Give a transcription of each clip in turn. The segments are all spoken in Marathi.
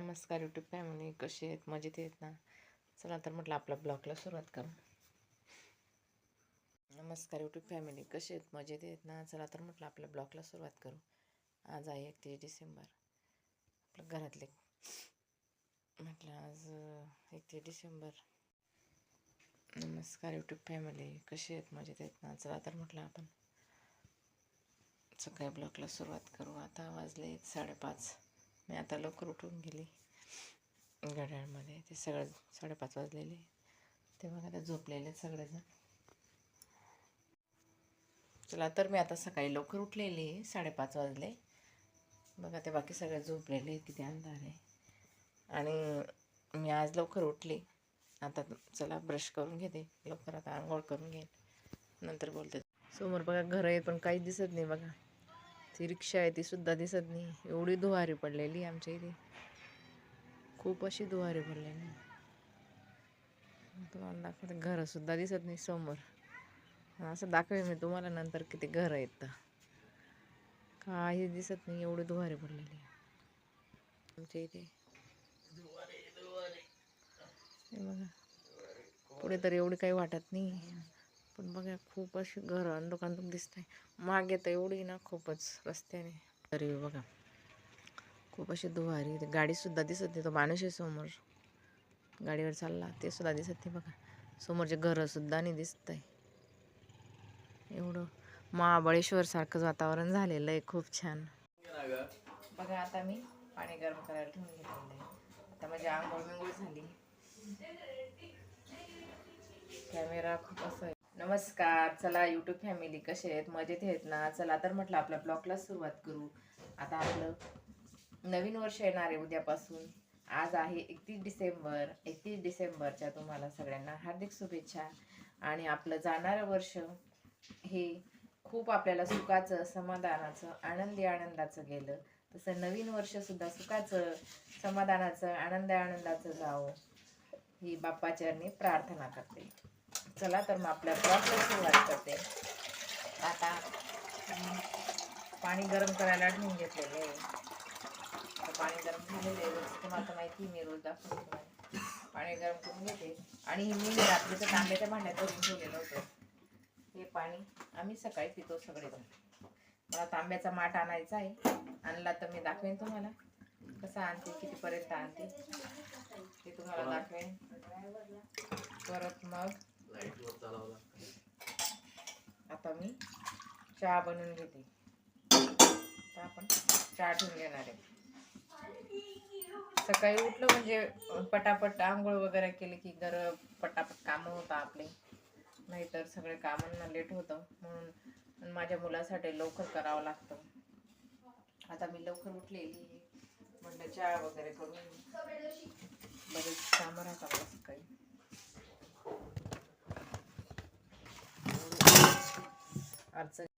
नमस्कार यूट्यूब फॅमिली कशी आहेत? मजेत आहेत ना? चला तर म्हटलं आपल्या ब्लॉगला सुरुवात करू. नमस्कार यूट्यूब फॅमिली कशी आहेत? मजेत आहेत ना? चला तर म्हटलं आपल्या ब्लॉगला सुरुवात करू. आज आहे एकतीस डिसेंबर. आपलं घरातले. म्हटलं आज एकतीस डिसेंबर. नमस्कार यूट्यूब फॅमिली कशी आहेत? मजेत आहेत ना? चला तर म्हटलं आपण. सकाळी ब्लॉगला सुरुवात करू. आता वाजले साडेपाच. मी आता लवकर उठून गेली. घड्याळमध्ये ते सगळं साडेपाच वाजलेले. ते बघा आता झोपलेले सगळेजण. चला तर मी आता सकाळी लवकर उठलेली. साडेपाच वाजले. बघा ते बाकी सगळे झोपलेले. किती अंधार आहे. आणि मी आज लवकर उठली. आता चला ब्रश करून घेते. लवकर आता आंघोळ करून घेईन. नंतर बोलते. समोर बघा घर आहे पण काहीच दिसत नाही बघा. ती रिक्षा आहे ती सुद्धा दिसत नाही. एवढी धुवारी पडलेली आमच्या इथे. खूप अशी धुवारी पडलेली तुम्हाला दाखवते घरंसुद्धा दिसत नाही समोर. असं दाखवेन मी तुम्हाला नंतर किती घर आहेत तर. काही दिसत नाही एवढी धुवारी पडलेली आमच्या इथे. हे बघा. पुढे तर एवढी काही वाटत नाही. पण बघा खूप अशी घर दुकान दिसत आहे मागे तर एवढी ना खूपच रस्त्याने. तरी बघा खूप अशी दुवारी गाडीसुद्धा दिसत नाही. तो माणूस आहे समोर. गाडीवर चालला ते सुद्धा दिसत नाही बघा. समोरचे घरंसुद्धा नाही दिसत आहे एवढं महाबळेश्वर सारखंच वातावरण झालेलं आहे खूप छान. बघा आता मी पाणी गरम करायला ठेवून घेतलेलं आहे. आता माझी आंघोळ मिंगोळ झाली. कॅमेरा खूप असं आहे नमस्कार. चला यूट्यूब फॅमिली कसे आहेत? मजेत आहेत ना? चला तर म्हटलं आपल्या ब्लॉगला सुरुवात करू. आता आपलं नवीन वर्ष येणार आहे उद्यापासून. आज आहे एकतीस डिसेंबर. एकतीस डिसेंबरच्या तुम्हाला सगळ्यांना हार्दिक शुभेच्छा. आणि आपलं जाणारं वर्ष हे खूप आपल्याला सुखाचं समाधानाचं आनंदी आनंदाचं गेलं. तसं नवीन वर्षसुद्धा सुखाचं समाधानाचं आनंदी आनंदाचं जावं. ही बाप्पाचरणी प्रार्थना करते. चला तर मग आपल्या ब्लॉगला सुरुवात करते. आता पाणी गरम करायला ठेवून घेतलेलं आहे. पाणी गरम झालेलं आहे. तुम्हाला माहिती मी रोज तुम्हाला. पाणी गरम करून घेते. आणि मी रात्रीचं तांब्याच्या भांड्यात भरून ठेवलेलं होतं. हे पाणी आम्ही सकाळी पितो सगळेजण. मला तांब्याचा माठ आणायचा आहे. आणला तर मी दाखवेन तुम्हाला. कसं आणते कितीपर्यंत आणते ते तुम्हाला दाखवेन. परत मग आता मी चहा बनवून घेते. तर आपण चहा ठेवून घेणार आहे. सकाळी उठलं म्हणजे पटापट आंघोळ वगैरे केली की घर पटापट कामं होतं आपले. नाहीतर सगळे कामांना लेट होतं. म्हणून माझ्या मुलासाठी लवकर करावं लागतं. आता मी लवकर उठलेली. म्हटलं चहा वगैरे करून बरेच कामं राहतात मला सकाळी. അർച്ച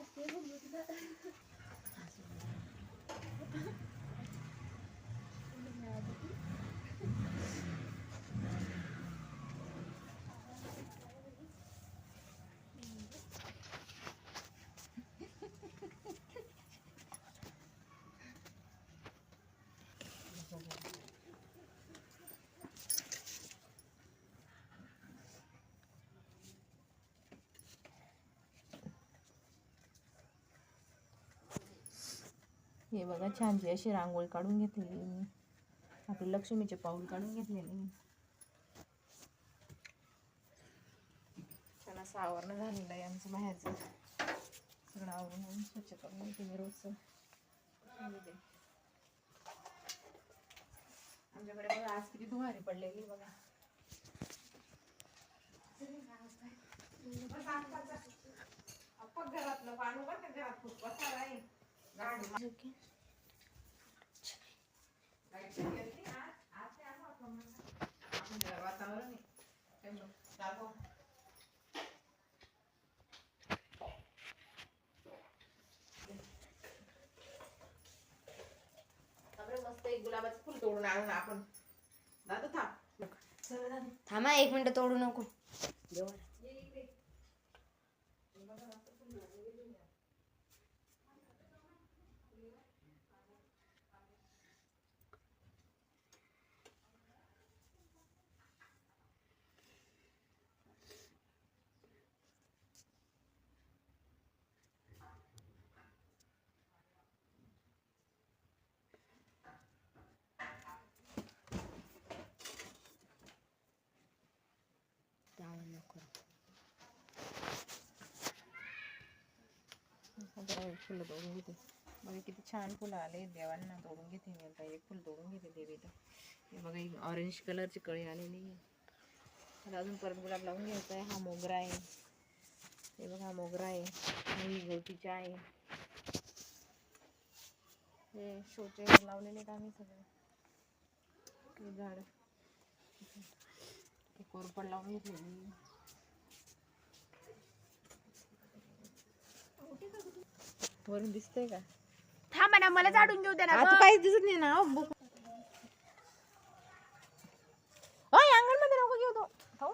I think हे बघा छानशी अशी रांगोळी काढून घेतलेली मी. आपले लक्ष्मीचे पाऊल काढून घेतलेले मी. छान असं आवरणं झालेलं आहे आमचं बाहेरचं. सगळं आवरून स्वच्छ करून घेते मी रोजचं. आमच्याकडे बघा आज किती धुवारी पडलेली बघा. घरातलं पाणी बरं का घरात खूप पसारा आहे. मस्त एक गुलाबाचं फुल तोडून आणू ना आपण दादा थांब थांबा एक मिनिट तोडू नको. ये इकडे. हे बघा, मस्त फुल लागलेलं आहे. आता फुलं तोडून घेते. बघा किती छान फुलं आले देवांना. तोडून घेते मी आता. एक फुलं तोडून घेते देवीला हे बघा एक ऑरेंज कलरची कळी आलेली आहे. मला अजून परत गुलाब लावून घ्यायचा आहे. हा मोगरा आहे. हे बघा हा मोगरा आहे. ही गवतीच्या आहे. हे शोचे लावलेले का मी सगळे. झाड. कोरपड लावून घेतलेली वरून दिसतंय का? थांबा ना मला झाडून घेऊ दे ना आता काहीच दिसत नाही ना बुक ओय अंगणमध्ये नको घेऊ तो. खाऊ.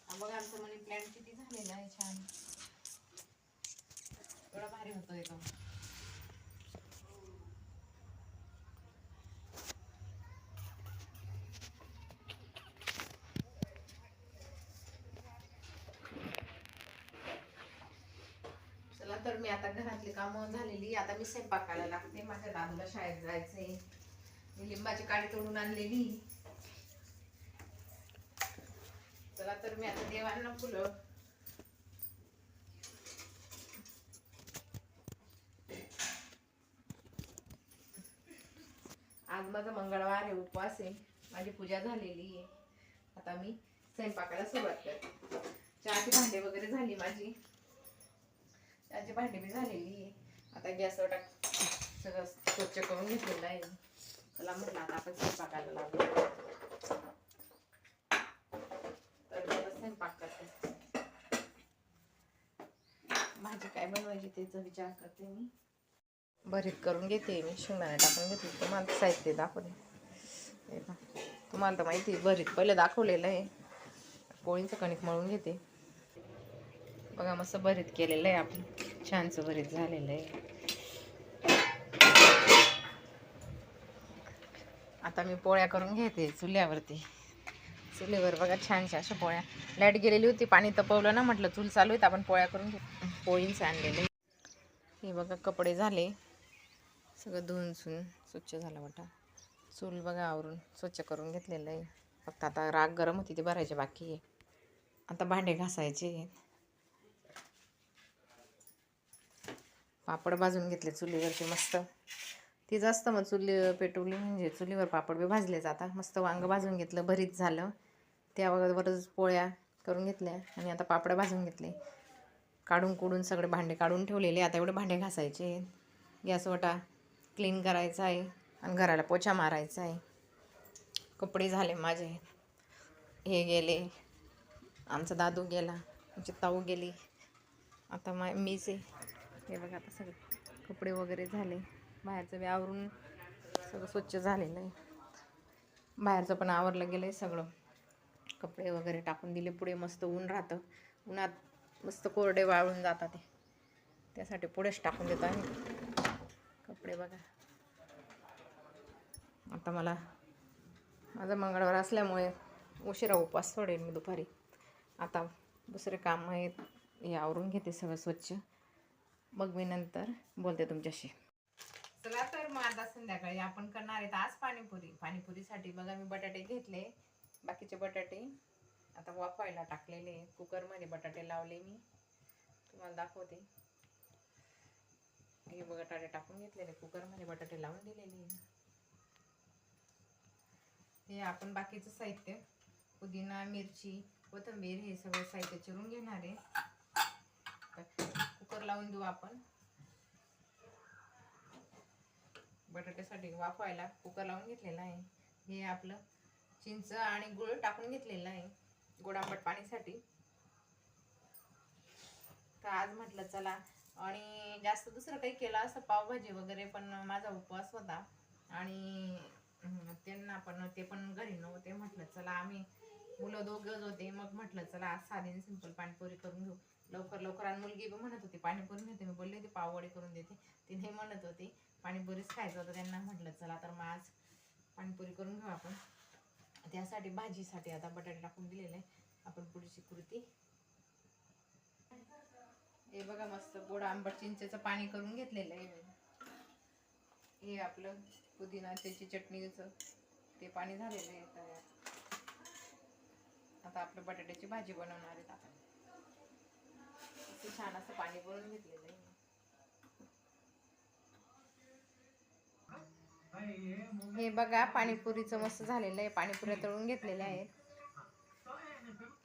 हा बघा आमचं मनी प्लॅन किती झालेला आहे छान. एवढा भारी होतोय तो चला तर मी आता घरातली कामं झालेली. आता मी स्वयंपाकाला लागते. माझ्या दादूला शाळेत जायचंय. मी लिंबाची काडी तोडून आणलेली. चला तर मी आता देवांना फुलं. आज माझा मंगळवार आहे उपवास आहे. माझी पूजा झालेली आहे. आता मी स्वयंपाकाला सुरुवात करते. चहाची भांडे वगैरे झाली माझी. त्याची भांडी बी झालेली आता गॅसवर टाक सगळं स्वच्छ करून घेतलेलं आहे. त्याला म्हटलं आता आपण स्वयंपाकाला लागलो तर स्वयंपाक करते. भाजी काय बनवायची त्याचा विचार करते मी. भरीत करून घेते मी शेंगदाणे टाकून घेते. तुम्हाला साहित्य दाखवते हे तुम्हाला तर माहिती आहे भरीत पहिलं दाखवलेलं आहे. पोळींचं कणिक मळून घेते. बघा मस्त भरीत केलेलं आहे आपण. छानसं भरीत झालेलं आहे. आता मी पोळ्या करून घेते चुल्यावरती. चुलीवर बघा छानशा अशा पोळ्या. लाइट गेलेली होती पाणी तपवलं ना म्हटलं चूल चालू आहेत आपण पोळ्या करून घेऊ. पोळींच आणलेलं आहे. हे बघा कपडे झाले. सगळं धुवून सुन स्वच्छ झालं वाटा चूल बघा आवरून स्वच्छ करून घेतलेलं आहे. फक्त आता राग गरम होती ते भरायचे बाकी आहे. आता भांडे घासायचे पापड भाजून घेतले चुलीवरचे मस्त. ती जास्त मग चुली पेटवली म्हणजे चुलीवर पापड बी भाजले जातात मस्त वांगं भाजून घेतलं भरीत झालं. त्यावरच पोळ्या करून घेतल्या आणि आता पापड भाजून घेतले. काढून कुडून सगळे भांडे काढून ठेवलेले. आता एवढे भांडे घासायचे. गॅसवटा क्लीन करायचा आहे आणि घराला पोछा मारायचा आहे. कपडे झाले माझे. हे गेले. आमचा दादू गेला. आमची ताऊ गेली. आता मा मीच आहे. हे बघा आता सगळे कपडे वगैरे झाले. बाहेरचं बी आवरून सगळं स्वच्छ झालेलं आहे. बाहेरचं पण आवरलं गेलं आहे सगळं. कपडे वगैरे टाकून दिले. पुढे मस्त ऊन राहतं. उन्हात मस्त कोरडे वाळून जातात ते. त्यासाठी पुढेच टाकून देतो आम्ही. कपडे बघा. आता मला माझा मंगळवार असल्यामुळे उशिरा उपास सोडेल मी दुपारी. आता दुसरे काम आहेत. हे आवरून घेते सगळं स्वच्छ. मग मी नंतर बोलते तुमच्याशी. चला तर मग आता संध्याकाळी आपण करणार आहेत आज पाणीपुरी. पाणीपुरीसाठी बघा मी बटाटे घेतले बाकीचे बटाटे आता वाफवायला टाकलेले कुकरमध्ये बटाटे लावले मी. तुम्हाला दाखवते. हे बटाटे टाकून घेतलेले. कुकरमध्ये बटाटे लावून दिलेले हे आपण बाकीचं साहित्य पुदिना मिरची कोथिंबीर हे सगळं साहित्य चिरून घेणार आहे. कुकर लावून देऊ आपण. बटाट्यासाठी वाफवायला कुकर लावून घेतलेला आहे. हे आपलं चिंच आणि गुळ टाकून घेतलेलं आहे. गोडापट पाणीसाठी. तर आज म्हटलं चला आणि जास्त दुसरं काही केलं असं पावभाजी वगैरे पण माझा उपवास होता. आणि त्यांना पण ते पण घरी नव्हते. म्हटलं चला आम्ही मुलं दोघंच होते. मग म्हटलं चला आज साधी सिंपल पाणीपुरी करून घेऊ. लवकर लवकर. आणि मुलगी पण म्हणत होती पाणीपुरी घेते मी बोलले होते पाववडी करून देते. ती नाही म्हणत होती. पाणीपुरीच खायचं होतं त्यांना. म्हटलं चला तर मग आज पाणीपुरी करून घेऊ आपण. त्यासाठी भाजीसाठी आता बटाटे टाकून दिलेले. आहे आपण पुढची कुर्ती हे बघा मस्त गोड आंबट चिंचेचं पाणी करून घेतलेलं आहे. हे आपलं पुदिना त्याची चटणीचं ते पाणी झालेलं आहे तयार. आता आपलं बटाट्याची भाजी बनवणार आहेत आपण. असं छान असं पाणी बनवून घेतलेलं आहे. हे बघा पाणीपुरीचं मस्त झालेलं आहे. पाणीपुऱ्या तळून घेतलेल्या आहेत.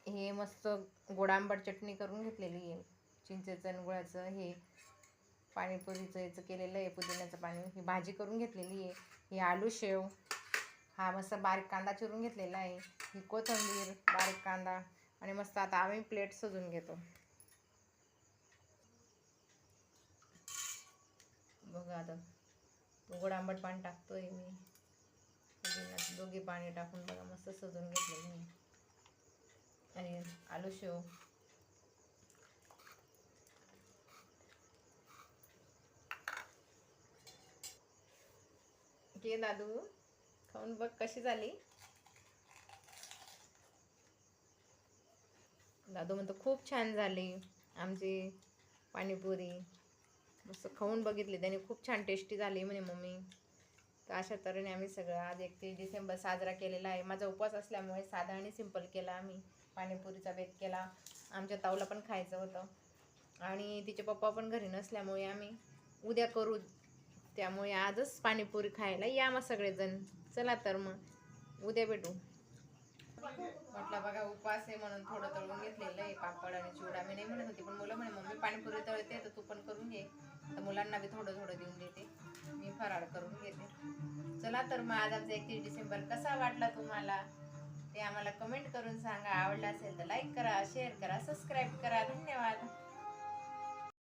हे मस्त गोड आंबट चटणी करून घेतलेली आहे. चिंचेचं आणि गुळाचं हे पाणीपुरीचं याचं केलेलं आहे. पुदिन्याचं पाणी ही भाजी करून घेतलेली आहे. हे आलू शेव. हा मस्त बारीक कांदा चिरून घेतलेला आहे. ही कोथिंबीर बारीक कांदा आणि मस्त आता आम्ही प्लेट सजून घेतो. बघा आता. गोड आंबट पाणी टाकतोय मी. दोघे पाणी टाकून बघा मस्त सजून घेतलेलं मी. आणि आलू शेव. घे दादू खाऊन बघ कशी झाली. दादू म्हणतो खूप छान झाली आमची पाणीपुरी. मस्त खाऊन बघितली. त्याने खूप छान टेस्टी झाली म्हणे मम्मी. तर अशा तऱ्हेने आम्ही सगळं आज एकतीस डिसेंबर साजरा केलेला आहे. माझा उपवास असल्यामुळे साधा आणि सिंपल केला आम्ही. पाणीपुरीचा बेत केला. आमच्या ताऊला पण खायचं होतं. आणि तिचे पप्पा पण घरी नसल्यामुळे आम्ही उद्या करू. त्यामुळे आजच पाणीपुरी खायला या मग सगळेजण. चला तर मग. उद्या भेटू. म्हणजे म्हटलं बघा उपवास आहे म्हणून थोडं तळून घेतलेलं आहे पापड आणि चिवडा. मी नाही म्हणत होती पण मुलं म्हणे मम्मी पाणीपुरी तळते तर तू पण करून घे. तर मुलांना बी थोडं थोडं देऊन देते. मी फराळ करून घेते. चला तर मग आज आमचा एकतीस डिसेंबर कसा वाटला तुम्हाला? ते आम्हाला कमेंट करून सांगा. आवडला असेल तर लाईक करा शेअर करा सबस्क्राईब करा. धन्यवाद.